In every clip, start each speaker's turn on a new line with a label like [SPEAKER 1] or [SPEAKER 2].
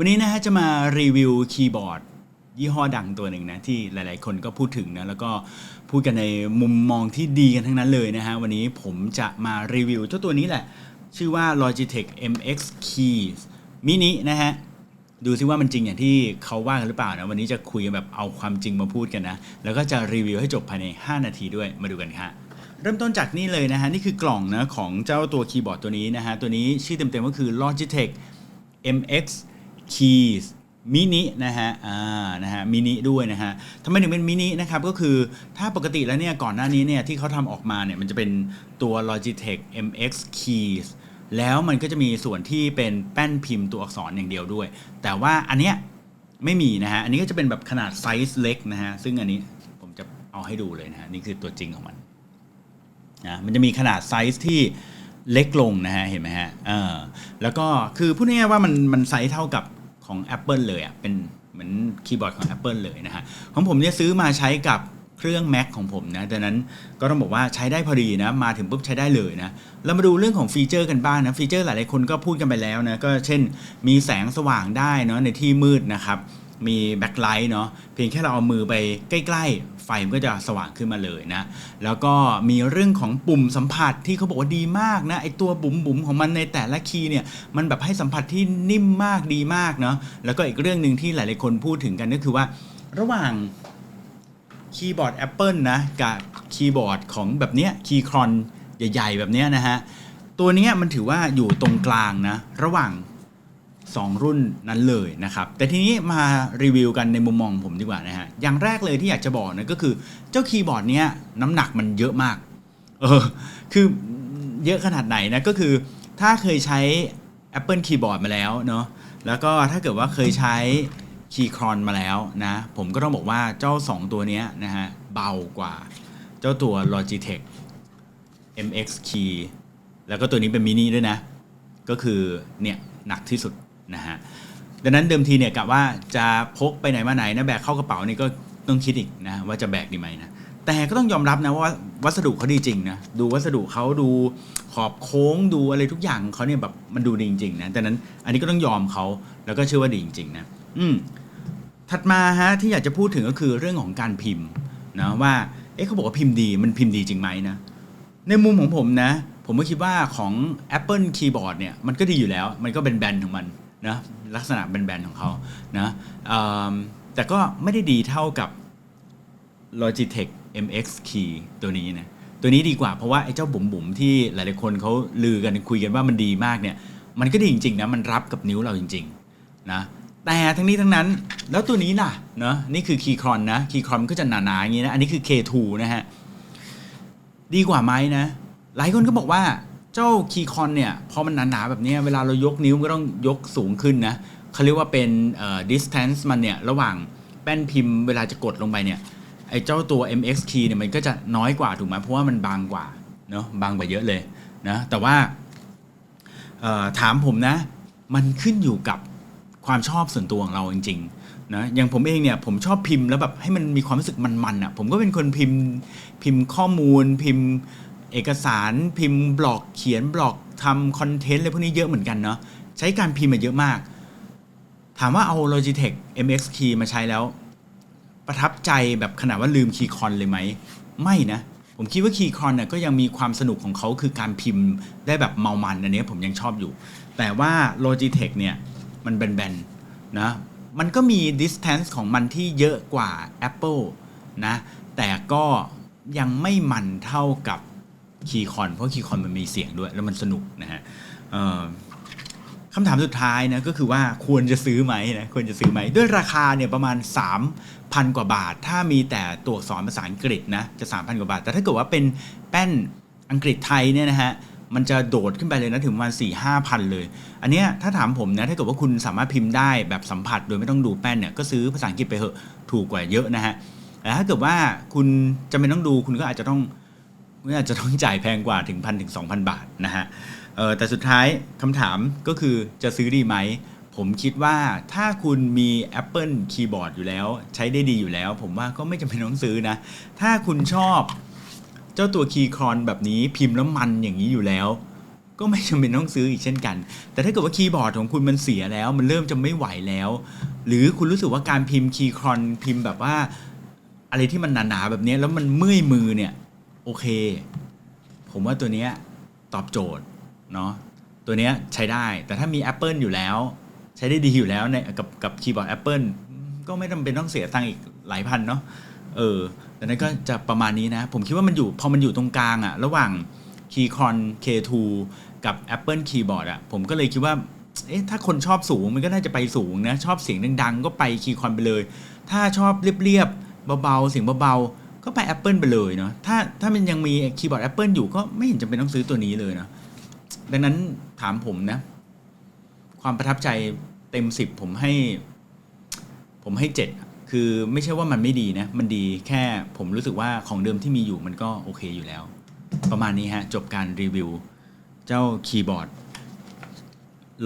[SPEAKER 1] วันนี้นะฮะจะมารีวิวคีย์บอร์ด ยี่ห้อดังตัวหนึ่งนะที่หลายๆ คนก็พูดถึงนะแล้วก็พูดกันในมุมมองที่ดีกันทั้งนั้นเลยนะฮะวันนี้ผมจะมารีวิวเจ้าตัวนี้แหละ ชื่อว่า Logitech MX Keys Mini นะฮะดูซิว่ามันจริงอย่างที่เขาว่ากันหรือเปล่านะวันนี้จะคุยแบบเอาความจริงมาพูดกันนะ แล้วก็จะรีวิวให้จบภายใน 5 นาทีด้วยมาดูกันค่ะเริ่มต้นจากนี่เลยนะฮะนี่คือกล่องนะของเจ้าตัวคีย์บอร์ดตัวนี้นะฮะตัวนี้ชื่อเต็มๆก็คือ Logitech MX Keys มินินะฮะ อ่า นะฮะ มินิด้วยนะฮะทำไมถึงเป็นมินินะครับ ก็คือถ้าปกติแล้วเนี่ย ก่อนหน้านี้เนี่ย ที่เขาทำออกมาเนี่ย มันจะเป็นตัว Logitech MX Keys แล้วมันก็จะมีส่วนที่เป็นแป้นพิมพ์ตัวอักษรอย่างเดียวด้วย แต่ว่าอันเนี้ยไม่มีนะฮะ อันนี้ก็จะเป็นแบบขนาดไซส์เล็กนะฮะ ซึ่งอันนี้ผมจะเอาให้ดูเลยนะฮะ นี่คือตัวจริงของมันนะ มันจะมีขนาดไซส์ที่เล็กลงนะฮะ เห็นไหมฮะ เออแล้วก็คือพูดง่ายๆว่ามันมันไซส์เท่ากับ ของ Apple เลยอะ่ะเป็นเหมือนคีย์บอร์ดของ Apple เลยนะฮะของผมเนี่ยซื้อมาใช้กับเครื่อง Mac ของผมนะดังนั้นก็ต้องบอกว่าใช้ได้พอดีนะ มาถึงปุ๊บใช้ได้เลยนะ เรามาดูเรื่องของฟีเจอร์กันบ้างนะ ฟีเจอร์หลายๆคนก็พูดกันไปแล้วนะ ก็เช่นมีแสงสว่างได้เนาะในที่มืดนะครับ มีแบ็คไลท์เนาะเพียงแค่เราเอามือไปใกล้ ๆ ไฟมันก็จะสว่างขึ้นมาเลยนะ แล้วก็มีเรื่องของปุ่มสัมผัสที่เขาบอกว่าดีมากนะไอตัวบุ๋มบุ๋มๆของมันในแต่ละคีย์เนี่ยมันแบบให้สัมผัสที่นิ่มมากดีมากเนาะแล้วก็อีกเรื่องหนึ่งที่หลายๆคนพูดถึงกันก็คือว่า ระหว่างคีย์บอร์ด Apple นะกับคีย์บอร์ดของแบบเนี้ยคีย์ครอนใหญ่ ๆ แบบเนี้ยนะฮะตัวนี้มันถือว่าอยู่ตรงกลางนะ ระหว่าง 2 รุ่นนั้นเลยนะครับ แต่ทีนี้มารีวิวกันในมุมมองผมดีกว่านะฮะ อย่างแรกเลยที่อยากจะบอกนะก็คือเจ้าคีย์บอร์ดเนี้ยน้ำหนักมันเยอะมาก เออ คือเยอะขนาดไหนนะก็คือถ้าเคยใช้ Apple Keyboard มาแล้วเนาะ แล้วก็ถ้าเกิดว่าเคยใช้ Keychron มาแล้วนะ ผมก็ต้องบอกว่าเจ้า 2 ตัวเนี้ยนะฮะเบากว่าเจ้าตัว Logitech MX Key แล้วก็ตัวนี้เป็นมินิด้วยนะ ก็คือเนี่ยหนักที่สุด นะฮะดังนั้นเดิมทีเนี่ยกะว่าจะพกไปไหนมาไหนนะแบกเข้ากระเป๋านี่ก็ต้องคิดอีกนะว่าจะแบกดีไหมนะแต่ก็ต้องยอมรับนะว่าวัสดุเขาดีจริงนะดูวัสดุเขาดูขอบโค้งดูอะไรทุกอย่างเขาเนี่ยแบบมันดูดีจริงๆนะดังนั้นอันนี้ก็ต้องยอมเขาแล้วก็เชื่อว่าดีจริงๆนะอืมถัดมาฮะที่อยากจะพูดถึงก็คือเรื่องของการพิมพ์นะว่าเอ๊ะเขาบอกว่าพิมพ์ดีมันพิมพ์ดีจริงไหมนะในมุมของผมนะ ผมก็คิดว่าของ Apple Keyboard เนี่ยมันก็ดีอยู่แล้ว มันก็เป็นแบรนด์ของมัน นะลักษณะแบนด์ของเขานะแต่ก็ไม่ได้ดีเท่ากับ Logitech MX Key ตัวนี้นะตัวนี้ดีกว่าเพราะว่าไอ้เจ้าบุ๋มบุ๋มๆที่หลายๆคนเขาลือกันคุยกันว่ามันดีมากเนี่ย มันก็ดีจริงๆนะมันรับกับนิ้วเราจริงๆนะแต่ทั้งนี้ทั้งนั้นแล้วตัวนี้ล่ะเนาะนี่คือ Keychron นะ Keychron ก็จะหนาๆอย่างนี้นะอันนี้คือ K2 นะฮะดีกว่าไหมนะ หลายคนก็บอกว่า เจ้า Keychron เนี่ยพอมันหนาๆแบบนี้เวลาเรายกนิ้วก็ต้องยกสูงขึ้นนะเขาเรียกว่าเป็นเอ่อ distance มันเนี่ยระหว่างแป้นพิมพ์เวลาจะกดลงไปเนี่ยไอ้เจ้าตัว MX Key เนี่ยมันก็จะน้อยกว่าถูกไหมเพราะว่ามันบางกว่าเนาะบางกว่าเยอะเลยนะแต่ว่าถามผมนะ มันขึ้นอยู่กับความชอบส่วนตัวของเราจริงๆนะอย่างผมเองเนี่ยผมชอบพิมพ์แล้วแบบให้มันมีความรู้สึกมันๆอะผมก็เป็นคนพิมพ์พิมพ์ข้อมูลพิมพ์ เอกสารพิมพ์บล็อกเขียนบล็อกทำคอนเทนต์อะไรพวกนี้เยอะเหมือนกันเนาะใช้การพิมพ์มาเยอะมาก ถามว่าเอา Logitech MX Key มาใช้แล้ว ประทับใจแบบขนาดว่าลืมคีย์คอนเลยไหม ไม่นะ ผมคิดว่าคีย์คอนเนี่ยก็ยังมีความสนุกของเขาคือการพิมพ์ได้แบบเมามันอันนี้ผมยังชอบอยู่ แต่ว่า Logitech เนี่ยมันแบนๆนะมันก็มี distance ของมันที่เยอะกว่า Apple นะแต่ก็ยังไม่มันเท่ากับ คีย์คอนเพราะคีย์คอนมันมีเสียงด้วยแล้วมันสนุกนะฮะคำถามสุดท้ายนะก็คือว่าควรจะซื้อไหมนะควรจะซื้อไหมด้วยราคาเนี่ยประมาณ 3,000 กว่าบาท ถ้ามีแต่ตัวอักษรภาษาอังกฤษนะจะ 3,000 กว่าบาท แต่ถ้าเกิดว่าเป็นแป้นอังกฤษไทยเนี่ยนะฮะมันจะโดดขึ้นไปเลยนะถึงประมาณ4 5 0 0เลย อันเนี้ยถ้าถามผมนะถ้าเกิดว่าคุณสามารถพิมพ์ได้แบบสัมผัสโดยไม่ต้องดูแป้นเนี่ยก็ซื้อภาษาอังกฤษไปเหอะถูกกว่าเยอะนะฮะแต่ถ้าเกิดว่าคุณจะไม่ต้องดูคุณก็อาจจะต้อง คุณอาจจะต้องจ่ายแพงกว่าถึงพันถึงสองพันบาทนะฮะแต่สุดท้ายคำถามก็คือจะซื้อดีไหม ผมคิดว่าถ้าคุณมี Apple Keyboard อยู่แล้ว ใช้ได้ดีอยู่แล้ว ผมว่าก็ไม่จำเป็นต้องซื้อนะ ถ้าคุณชอบเจ้าตัว Keychron แบบนี้พิมพ์แล้วมันอย่างนี้อยู่แล้ว ก็ไม่จำเป็นต้องซื้ออีกเช่นกัน แต่ถ้าเกิดว่าคีย์บอร์ดของคุณมันเสียแล้ว มันเริ่มจะไม่ไหวแล้ว หรือคุณรู้สึกว่าการพิมพ์คีย์ครอนพิมพ์แบบว่าอะไรที่มันหนาๆแบบนี้แล้วมันเมื่อยมือเนี่ย โอเค ผมว่าตัวเนี้ยตอบโจทย์เนาะตัวเนี้ยใช้ได้แต่ถ้ามี Apple อยู่แล้ว ใช้ได้ดีอยู่แล้วในกับกับคีย์บอร์ด Apple ก็ไม่จำเป็นต้องเสียตังค์อีกหลายพันเนาะเออดังนั้นก็จะประมาณนี้นะ ผมคิดว่ามันอยู่พอมันอยู่ตรงกลางอะระหว่าง Keychron K2 กับ Apple Keyboard อะผมก็เลยคิดว่าเอ๊ะถ้าคนชอบสูงมันก็น่าจะไปสูงนะ ชอบเสียงดังๆ ก็ไป Keychron ไปเลย ถ้าชอบเรียบๆ เบาๆ เสียงเบาๆ ก็ไป Apple ไปเลยเนาะถ้าถ้ามันยังมีคีย์บอร์ด Apple อยู่ก็ไม่เห็นจำเป็นต้องซื้อตัวนี้เลยเนาะดังนั้นถามผมนะ ความประทับใจเต็ม10ผมให้ ผมให้7คือไม่ใช่ว่ามันไม่ดีนะ มันดีแค่ผมรู้สึกว่าของเดิมที่มีอยู่มันก็โอเคอยู่แล้ว ประมาณนี้ฮะ จบการรีวิว เจ้าคีย์บอร์ด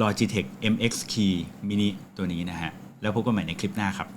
[SPEAKER 1] Logitech MX Key Mini ตัวนี้นะฮะ แล้วพบกันใหม่ในคลิปหน้าครับ